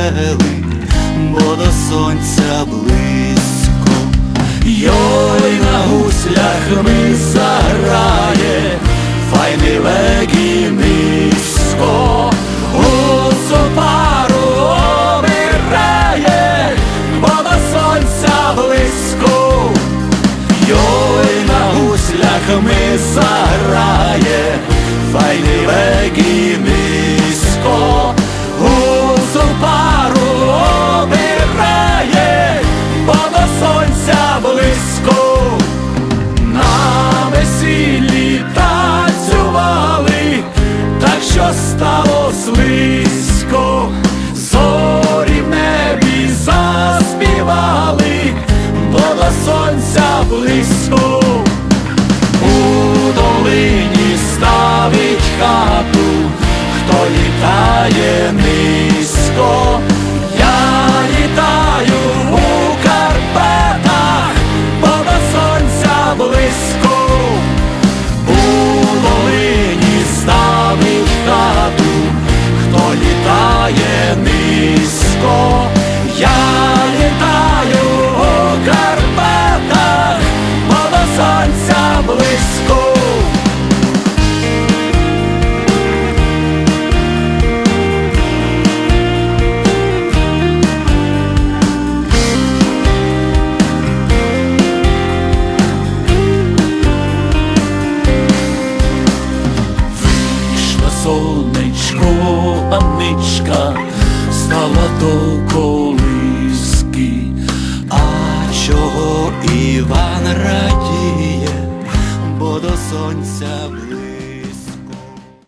зелень, бо до сонця близько, Йой на гуслях ми заграє, файний легі низько, у сопару сонця близько, Йой на гуслях ми зарає. Близько, у долині ставить хату, хто літає низько, я літаю у Карпатах, бо сонця близько. У долині ставить хату, хто літає низько,